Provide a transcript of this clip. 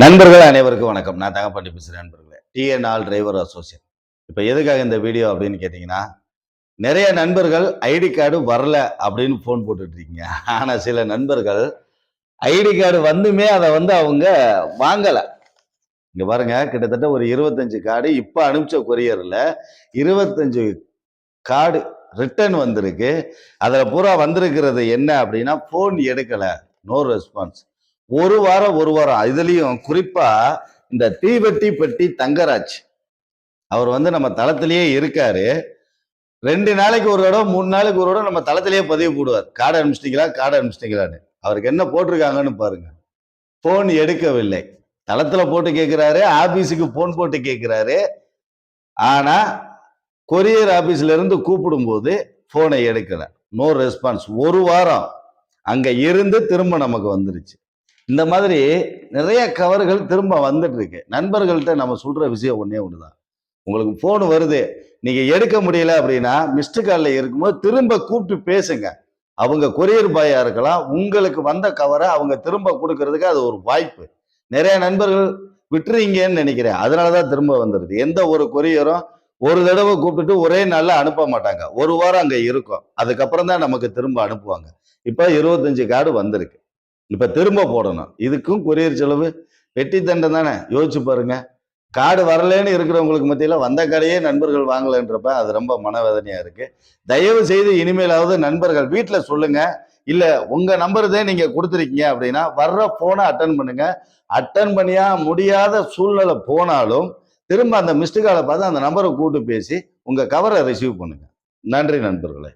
நண்பர்கள் அனைவருக்கும் வணக்கம். நான் தங்கப்பாண்டி பேசுகிறேன் நண்பர்களே. டிஎன்ஆல் டிரைவர் அசோசியேட் இப்போ எதுக்காக இந்த வீடியோ அப்படின்னு கேட்டிங்கன்னா நிறைய நண்பர்கள் ஐடி கார்டு வரல அப்படின்னு ஃபோன் போட்டுட்டு இருக்கீங்க ஆனால் சில நண்பர்கள் ஐடி கார்டு வந்துமே அதை வந்து அவங்க வாங்கலை. இங்கே பாருங்க கிட்டத்தட்ட ஒரு இருபத்தஞ்சு கார்டு இப்போ அனுப்பிச்ச கொரியரில் இருபத்தஞ்சு கார்டு ரிட்டர்ன் வந்திருக்கு. அதில் பூரா வந்திருக்கிறது என்ன அப்படின்னா ஃபோன் எடுக்கலை. நோ ரெஸ்பான்ஸ் ஒரு வாரம் ஒரு வாரம். இதுலயும் குறிப்பா இந்த தீவெட்டி பெட்டி தங்கராஜ். அவர் வந்து நம்ம தளத்திலேயே இருக்காரு. ரெண்டு நாளைக்கு ஒரு தடவை மூணு நாளைக்கு ஒரு தடவை நம்ம தளத்திலேயே பதிவு போடுவார். கார்டு அனுப்பிச்சிட்டிங்களா கார்டு அனுப்பிச்சிட்டிங்களான்னு. அவருக்கு என்ன போட்டிருக்காங்கன்னு பாருங்க. போன் எடுக்கவில்லை. தளத்துல போட்டு கேட்கிறாரு ஆபீஸுக்கு போன் போட்டு கேட்கிறாரு ஆனா கொரியர் ஆபீஸ்ல இருந்து கூப்பிடும்போது போனை எடுக்கல. No response. ஒரு வாரம் அங்க இருந்து திரும்ப நமக்கு வந்துருச்சு. இந்த மாதிரி நிறைய கவர்கள் திரும்ப வந்துட்டு இருக்கு. நண்பர்கள்ட்ட நம்ம சொல்ற விஷயம் ஒன்றே ஒன்று தான் உங்களுக்கு போன் வருது நீங்க எடுக்க முடியல அப்படின்னா மிஸ்டு கால்ல இருக்கும்போது திரும்ப கூப்பிட்டு பேசுங்க. அவங்க கொரியர் பாயா இருக்கலாம் உங்களுக்கு வந்த கவரை அவங்க திரும்ப கொடுக்கறதுக்கு அது ஒரு வாய்ப்பு. நிறைய நண்பர்கள் விட்டுறீங்கன்னு நினைக்கிறேன். அதனாலதான் திரும்ப வந்துருது. எந்த ஒரு கொரியரும் ஒரு தடவை கூப்பிட்டுட்டு ஒரே நாளில் அனுப்ப மாட்டாங்க. ஒரு வாரம் அங்கே இருக்கும். அதுக்கப்புறம் தான் நமக்கு திரும்ப அனுப்புவாங்க. இப்போ இருபத்தஞ்சு கார்டு வந்திருக்கு. இப்ப திரும்ப போடணும். இதுக்கும் கொரியர் செலவு வெட்டித்தண்டம் தானே? யோசிச்சு பாருங்க. கார்டு வரலன்னு இருக்கிறவங்களுக்கு மத்தியில் வந்த கடையே நண்பர்கள் வாங்கலைன்றப்ப அது ரொம்ப மனவேதனையாக இருக்குது தயவு செய்து இனிமேலாவது நண்பர்கள் வீட்டில் சொல்லுங்கள் இல்லை உங்கள் நம்பர் தான் நீங்கள் கொடுத்துருக்கீங்க அப்படின்னா வர்ற ஃபோனை அட்டன் பண்ணுங்கள் அட்டன் பண்ணியா முடியாத சூழ்நிலை போனாலும் திரும்ப அந்த மிஸ்டு காலை பார்த்து அந்த நம்பரை கூட்டு பேசி உங்கள் கவரை ரிசீவ் பண்ணுங்கள் நன்றி நண்பர்களே.